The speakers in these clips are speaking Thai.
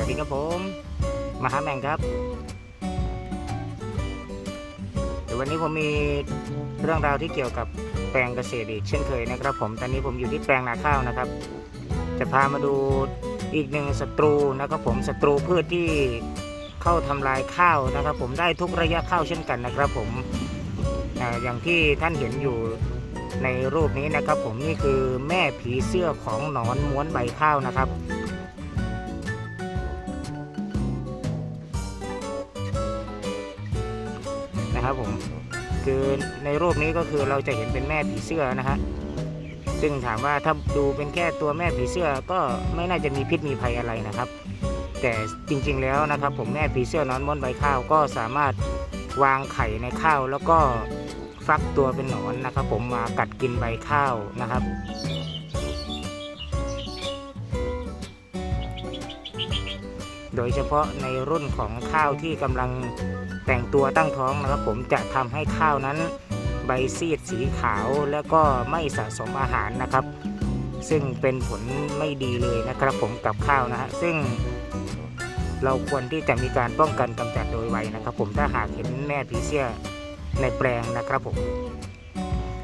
วัสดีครับผมมหาแมงครับเดี๋ยววันนี้ผมมีเรื่องราวที่เกี่ยวกับแปลงเกษตรอีกเช่นเคยนะครับผม ตอนนี้ผมอยู่ที่แปลงนาข้าวนะครับ จะพามาดูอีกหนึ่งศัตรูนะครับผมศัตรูพืชที่เข้าทำลายข้าวนะครับ ผมได้ทุกระยะข้าวเช่นกันนะครับ ผมอย่างที่ท่านเห็นอยู่ในรูปนี้นะครับ ผมนี่คือแม่ผีเสื้อของหนอนม้วนใบข้าวนะครับ นะครับผมคือในรูปนี้ก็คือเราจะเห็นเป็นแม่ผีเสื้อนะฮะซึ่งถามว่าถ้าดูเป็นแค่ตัวแม่ผีเสื้อก็ไม่น่าจะมีพิษมีภัยอะไรนะครับ แต่จริงๆแล้วนะครับผมแม่ผีเสื้อนอนม้วนใบข้าวก็สามารถวางไข่ในข้าวแล้วก็ฟักตัวเป็นหนอนนะครับ ผมมากัดกินใบข้าวนะครับโดยเฉพาะในรุ่นของข้าวที่กำลัง แต่งตัวตั้งท้องนะครับผมจะทำให้ข้าวนั้นใบซีดสีขาวแล้วก็ไม่สะสมอาหารนะครับ ซึ่งเป็นผลไม่ดีเลยนะครับผมกับข้าวนะฮะซึ่งเราควรที่จะมีการป้องกันกำจัดโดยไวนะครับ ผมถ้าหากเห็นแม่ผีเสื้อในแปลงนะครับผม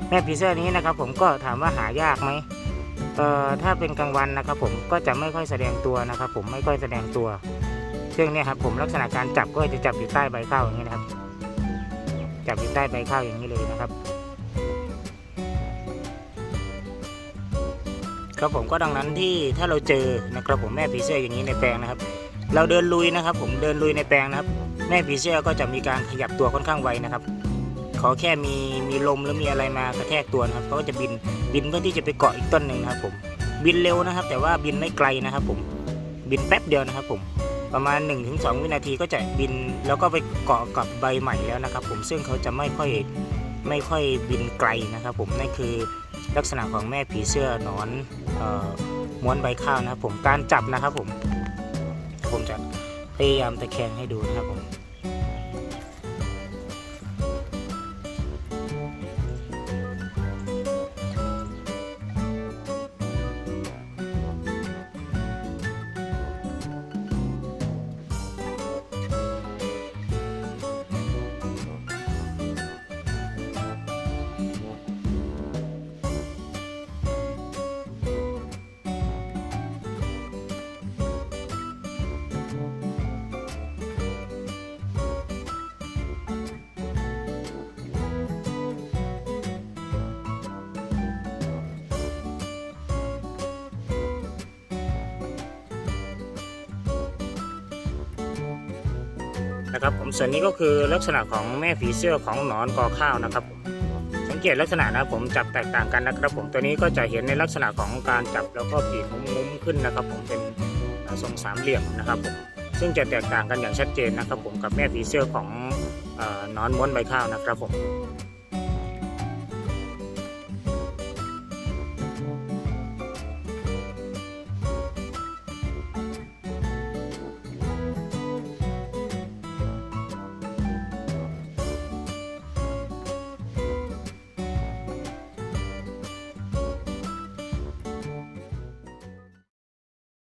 แม่ผีเสื้อนี้นะครับ ผมก็ถามว่าหายากไหมเอ่อถ้าเป็นกลางวันนะครับ ผมก็จะไม่ค่อยแสดงตัวนะครับ ผมไม่ค่อยแสดงตัว ซึ่งเนี่ยครับผมลักษณะการจับก็จะจับอยู่ใต้ใบข้าวอย่างนี้นะครับ จับอยู่ใต้ใบข้าวอย่างนี้เลยนะครับครับผมก็ดังนั้นที่ถ้าเราเจอนะครับผมแม่ผีเสื้ออย่างนี้ในแปลงนะครับ เราเดินลุยนะครับ ผมเดินลุยในแปลงนะครับ แม่ผีเสื้อก็จะมีการขยับตัวค่อนข้างไวนะครับ ขอแค่มีมีลมหรือมีอะไรมากระแทกตัวนะครับเขาก็จะบินบินเพื่อที่จะไปเกาะอีกต้นหนึ่งนะครับ ผมบินเร็วนะครับ แต่ว่าบินไม่ไกลนะครับ ผมบินแป๊บเดียวนะครับ ผม ประมาณ 1-2 วินาทีก็จะบิน แล้วก็ไปเกาะกับใบใหม่แล้วนะครับ ผมซึ่งเขาจะไม่ค่อยไม่ค่อยบินไกลนะครับ ผมนั่นคือลักษณะของแม่ผีเสื้อหนอนออม้วนใบข้าวนะครับผมการจับนะครับผมผมจะพยายามตะแคงให้ดูนะครับผม นะครับ ผมส่วนนี้ก็คือลักษณะของแม่ผีเสื้อของหนอนกอข้าวนะครับผมสังเกตลักษณะนะผมจับแตกต่างกันนะครับ ผมตัวนี้ก็จะเห็นในลักษณะของการจับแล้วก็ปีกงุ้มขึ้นนะครับ ผมเป็นทรงสามเหลี่ยมนะครับผมซึ่งจะแตกต่างกันอย่างชัดเจนนะครับ ผมกับแม่ผีเสื้อของอนอนม้วนใบข้าวนะครับผม